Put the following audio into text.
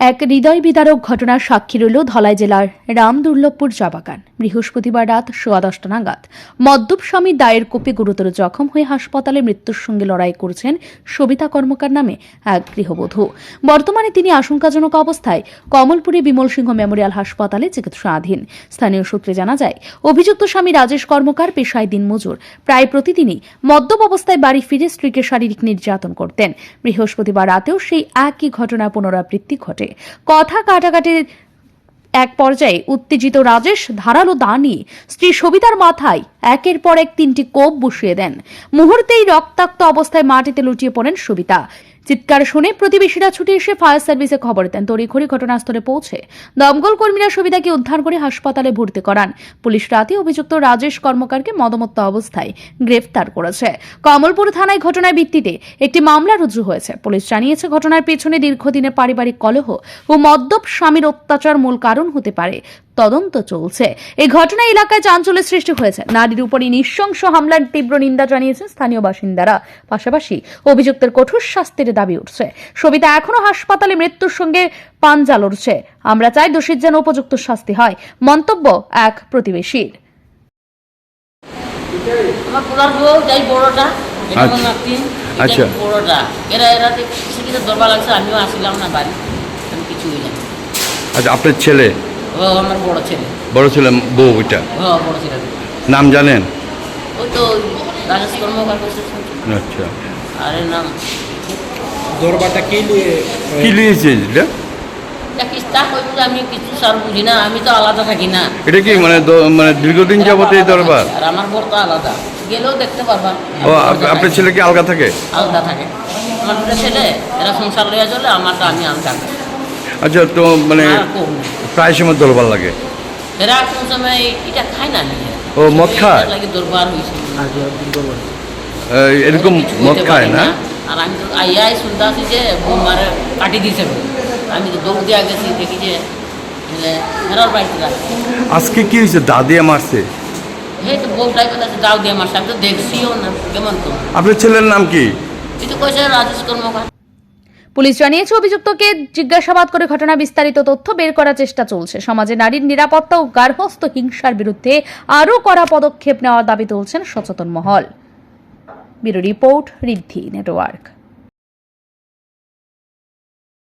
এক হৃদয় বিদারক ঘটনার সাক্ষী রইল ধলাই জেলার রামদুর্লভপুর চা বৃহস্পতিবার রাত সোয়া দশটা নাগাদ মদ্যপ স্বামীর দায়ের কোপে গুরুতর জখম হয়ে হাসপাতালে মৃত্যুর সঙ্গে লড়াই করছেন সবিতা কর্মকার নামে এক গৃহবধূ। বর্তমানে তিনি আশঙ্কাজনক অবস্থায় কমলপুরে বিমল সিংহ মেমোরিয়াল হাসপাতালে চিকিৎসাধীন। স্থানীয় সূত্রে জানা যায়, অভিযুক্ত স্বামী রাজেশ কর্মকার পেশায় দিনমজুর। প্রায় প্রতিদিনই মদ্যপ অবস্থায় বাড়ি ফিরে স্ত্রীকে শারীরিক নির্যাতন করতেন। বৃহস্পতিবার রাতেও সেই একই ঘটনা পুনরাবৃত্তি ঘটে। কথা কাটাকাটির এক পর্যায়ে উত্তেজিত রাজেশ ধারালো দা নিয়ে স্ত্রী সবিতার মাথায় একের পর এক তিনটি কোপ বসিয়ে দেন। মুহূর্তেই রক্তাক্ত অবস্থায় মাটিতে লুটিয়ে পড়েন সবিতা। চিৎকার শুনে প্রতিবেশীরা ছুটে এসে ফায়ার সার্ভিসে খবর দেন। তড়িঘড়ি ঘটনাস্থলে পৌঁছে দমকল কর্মীরা সবিতাকে উদ্ধার করে হাসপাতালে ভর্তি করান। পুলিশ রাতে অভিযুক্ত রাজেশ কর্মকারকে মদমত্ত অবস্থায় গ্রেফতার করেছে। কমলপুর থানায় ঘটনার ভিত্তিতে একটি মামলা রুজু হয়েছে। পুলিশ জানিয়েছে, ঘটনার পেছনে দীর্ঘদিনের পারিবারিক কলহ ও মদ্যপ স্বামীর অত্যাচার মূল কারণ হতে পারে। তদন্ত চলছে। এই ঘটনায় এলাকায় চাঞ্চল্যের সৃষ্টি হয়েছে। নারীর উপরই নৃশংস হামলার তীব্র নিন্দা জানিয়েছে স্থানীয় বাসিন্দারা। পাশাপাশি অভিযুক্তের কঠোর শাস্তির দাবি উঠছে। সবিতা এখনও হাসপাতালে মৃত্যুর সঙ্গে পাঞ্জা লড়ছে। আমরা চাই দোষীর যেন উপযুক্ত শাস্তি হয়। মন্তব্য এক প্রতিবেশীর। আমার পোলার বউ যাই বড়টা আচ্ছা। আচ্ছা। বড়টা। এরা এরা কিছু কিছু দরবার লাগছে আমিও আসিলাম না বাড়ি। আমি কিছু হইলাম আচ্ছা আপনার ছেলে? ও আমার বড় ছেলে। বড় ছেলে বউ ওইটা ও বড় ছেলে। নাম জানেন? ওই তো ওই রাজেশ কর্মকার আচ্ছা। আর এর নাম? দরবারটা কে নিয়ে কি এটা? আমি কিছু সার বুঝি না আমি তো আলাদা থাকি না। এটা কি মানে মানে দীর্ঘদিন যাবত এই দরবার? আর আমার তো আলাদা। গেলেও দেখতে পারবা। ও আপনার ছেলে কি আলগা থাকে? আলগা থাকে। আমার ছেলে এরা সংসার লইয়া চলে আমারটা আমি আলাদা আচ্ছা তো মানে। প্রায় সময় দরবার লাগে? এরা কোন সময় এটা খায় না ও, মদ খায়? লাগে দরবার হয়েছে এরকম মদ খায় না? আর আমি তো আইয়াই বোমারে কাটি দিয়েছে আমি তো দৌড় দিয়া গেছি দেখি যে ফেরার বাড়িতে রাখছে আজকে কি হয়েছে দাদিয়া মারছে? এই তো বউটাই কথা দাও দিয়ে মারছে। আমি তো দেখছিও না কেমন তো? আপনার ছেলের নাম কি? রাজেশ কর্মকার। পুলিশ জানিয়েছে, অভিযুক্তকে জিজ্ঞাসাবাদ করে ঘটনা বিস্তারিত তথ্য বের করার চেষ্টা চলছে। সমাজে নারীর নিরাপত্তা ও গার্হস্থ হিংসার বিরুদ্ধে আরও কড়া পদক্ষেপ নেওয়ার দাবি তুলছেন সচেতন মহল। Bureau report, Riddhi network.